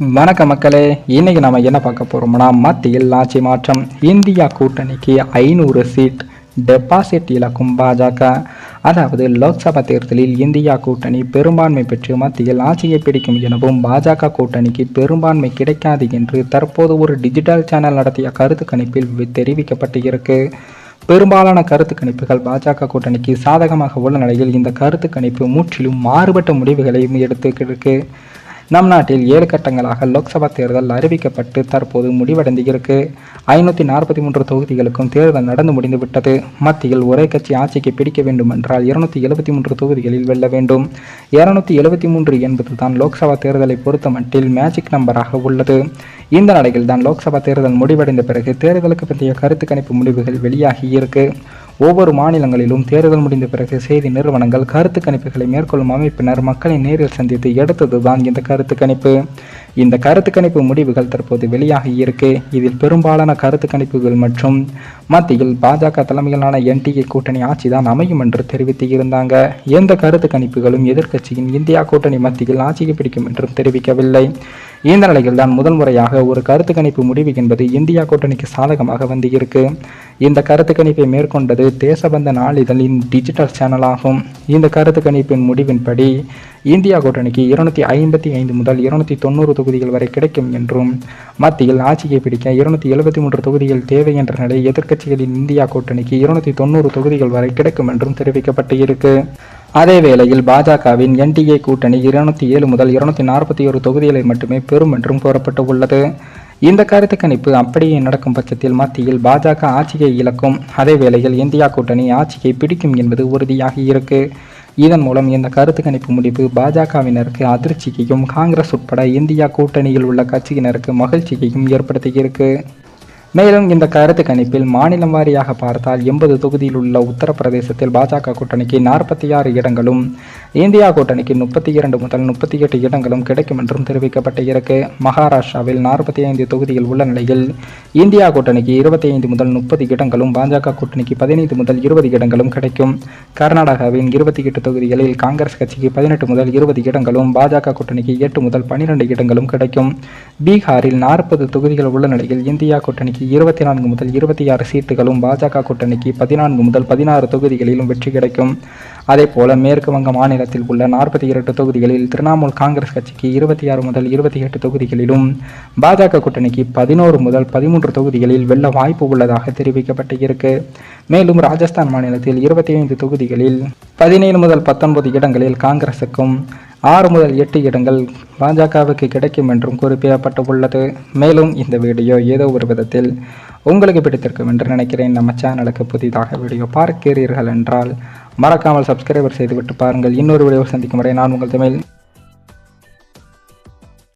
வணக்க மக்களே இன்னைக்கு நம்ம என்ன பார்க்க போறோம்னா மத்தியில் ஆட்சி மாற்றம். இந்தியா கூட்டணிக்கு ஐநூறு சீட் டெபாசிட் இழக்கும் பாஜக. அதாவது லோக்சபா தேர்தலில் இந்தியா கூட்டணி பெரும்பான்மை பெற்று மத்தியில் ஆட்சியை பிடிக்கும் எனவும் பாஜக கூட்டணிக்கு பெரும்பான்மை கிடைக்காது என்று தற்போது ஒரு டிஜிட்டல் சேனல் நடத்திய கருத்து கணிப்பில் தெரிவிக்கப்பட்டு இருக்கு. பெரும்பாலான கருத்து கணிப்புகள் பாஜக கூட்டணிக்கு சாதகமாக உள்ள நிலையில் இந்த கருத்து கணிப்பு முற்றிலும் மாறுபட்ட முடிவுகளையும் எடுத்துக்கிட்டு நம் நாட்டில் ஏழு கட்டங்களாக லோக்சபா தேர்தல் அறிவிக்கப்பட்டு தற்போது முடிவடைந்து இருக்கு ஐநூற்றி நாற்பத்தி மூன்று தொகுதிகளுக்கும் தேர்தல் நடந்து முடிந்துவிட்டது. மத்தியில் ஒரே கட்சி ஆட்சிக்கு பிடிக்க வேண்டும் என்றால் இருநூத்தி எழுபத்தி மூன்று தொகுதிகளில் வெல்ல வேண்டும். இருநூத்தி எழுபத்தி மூன்று என்பது தான் லோக்சபா தேர்தலை பொறுத்த மட்டில் மேஜிக் நம்பராக உள்ளது. இந்த நிலையில் தான் லோக்சபா தேர்தல் முடிவடைந்த பிறகு தேர்தலுக்கு பற்றிய கருத்து கணிப்பு முடிவுகள் வெளியாகி இருக்கு. ஒவ்வொரு மாநிலங்களிலும் தேர்தல் முடிந்த பிறகு செய்தி நிறுவனங்கள் கருத்து கணிப்புகளை மேற்கொள்ளும் அமைப்பினர் மக்களை நேரில் சந்தித்து எடுத்ததுதான் இந்த கருத்து கணிப்பு. இந்த கருத்து கணிப்பு முடிவுகள் தற்போது வெளியாகி இருக்கு. இதில் பெரும்பாலான கருத்து கணிப்புகள் மற்றும் மத்தியில் பாஜக தலைமையிலான என்டிஏ கூட்டணி ஆட்சிதான் அமையும் என்று தெரிவித்து இருந்தாங்க. எந்த கருத்து கணிப்புகளும் எதிர்க்கட்சியின் இந்தியா கூட்டணி மத்தியில் ஆட்சியை பிடிக்கும் என்றும் தெரிவிக்கவில்லை. இந்த நிலையில் தான் முதல் முறையாக ஒரு கருத்து கணிப்பு முடிவு என்பது இந்தியா கூட்டணிக்கு சாதகமாக வந்து இருக்கு இந்த கருத்து கணிப்பை மேற்கொண்டது தேசபந்த நாளிதழின் டிஜிட்டல் சேனல் ஆகும். இந்த கருத்து கணிப்பின் முடிவின்படி இந்தியா கூட்டணிக்கு இருநூத்தி ஐம்பத்தி ஐந்து முதல் இருநூத்தி தொண்ணூறு தொகுதிகள் வரை கிடைக்கும் என்றும் மத்தியில் ஆட்சியை பிடிக்க இருநூத்தி எழுபத்தி மூன்று தொகுதிகள் தேவை என்ற நிலை எதிர்க்கட்சிகளின் இந்தியா கூட்டணிக்கு இருநூத்தி தொண்ணூறு தொகுதிகள் வரை கிடைக்கும் என்றும் தெரிவிக்கப்பட்டு இருக்கு. அதே வேளையில் பாஜகவின் என்டிஏ கூட்டணி இருநூத்தி ஏழு முதல் இருநூத்தி நாற்பத்தி ஒரு தொகுதிகளை மட்டுமே பெறும் என்றும் கூறப்பட்டு உள்ளது. இந்த கருத்து கணிப்பு அப்படியே நடக்கும் பட்சத்தில் மத்தியில் பாஜக ஆட்சியை இழக்கும். அதே வேளையில் இந்தியா கூட்டணி ஆட்சியை பிடிக்கும் என்பது உறுதியாகி இருக்கு. இதன் மூலம் இந்த கருத்து கணிப்பு முடிவு பாஜகவினருக்கு அதிர்ச்சியையும் காங்கிரஸ் உட்பட இந்தியா கூட்டணியில் உள்ள கட்சியினருக்கு மகிழ்ச்சியையும் ஏற்படுத்தியிருக்கு மேலும் இந்த கருத்து கணிப்பில் மாநிலம் வாரியாக பார்த்தால் எண்பது தொகுதியில் உள்ள உத்தரப்பிரதேசத்தில் பாஜக கூட்டணிக்கு நாற்பத்தி ஆறு இடங்களும் இந்தியா கூட்டணிக்கு முப்பத்தி இரண்டு முதல் முப்பத்தி எட்டு இடங்களும் கிடைக்கும் என்றும் தெரிவிக்கப்பட்டு இருக்கு மகாராஷ்டிராவில் நாற்பத்தி ஐந்து தொகுதிகள் உள்ள நிலையில் இந்தியா கூட்டணிக்கு இருபத்தி ஐந்து முதல் முப்பது இடங்களும் பாஜக கூட்டணிக்கு பதினைந்து முதல் இருபது இடங்களும் கிடைக்கும். கர்நாடகாவின் இருபத்தி எட்டு தொகுதிகளில் காங்கிரஸ் கட்சிக்கு பதினெட்டு முதல் இருபது இடங்களும் பாஜக கூட்டணிக்கு எட்டு முதல் பன்னிரண்டு இடங்களும் கிடைக்கும். பீகாரில் நாற்பது தொகுதிகள் உள்ள நிலையில் இந்தியா கூட்டணிக்கு இருபத்தி நான்கு முதல் இருபத்தி ஆறு சீட்டுகளும் பாஜக கூட்டணிக்கு பதினான்கு முதல் பதினாறு தொகுதிகளிலும் வெற்றி கிடைக்கும். அதே போல மேற்கு வங்க மாநிலத்தில் உள்ள நாற்பத்தி இரண்டு தொகுதிகளில் திரிணாமுல் காங்கிரஸ் கட்சிக்கு இருபத்தி ஆறு முதல் இருபத்தி எட்டு தொகுதிகளிலும் பாஜக கூட்டணிக்கு பதினோரு முதல் பதிமூன்று தொகுதிகளில் வெல்ல வாய்ப்பு உள்ளதாக தெரிவிக்கப்பட்டு இருக்கு மேலும் ராஜஸ்தான் மாநிலத்தில் இருபத்தி ஐந்து தொகுதிகளில் பதினேழு முதல் பத்தொன்பது இடங்களில் காங்கிரசுக்கும் ஆறு முதல் எட்டு இடங்கள் பாஜகவுக்கு கிடைக்கும் என்றும் குறிப்பிடப்பட்டு உள்ளது மேலும் இந்த வீடியோ ஏதோ ஒரு விதத்தில் உங்களுக்கு பிடித்திருக்கும் என்று நினைக்கிறேன். நம்ம சேனலுக்கு புதிதாக வீடியோ பார்க்கிறீர்கள் என்றால் மறக்காமல் சப்ஸ்கிரைபர் செய்துவிட்டு பாருங்கள். இன்னொரு வீடியோ சந்திக்கும் வரை நான் உங்கள் தமிழ்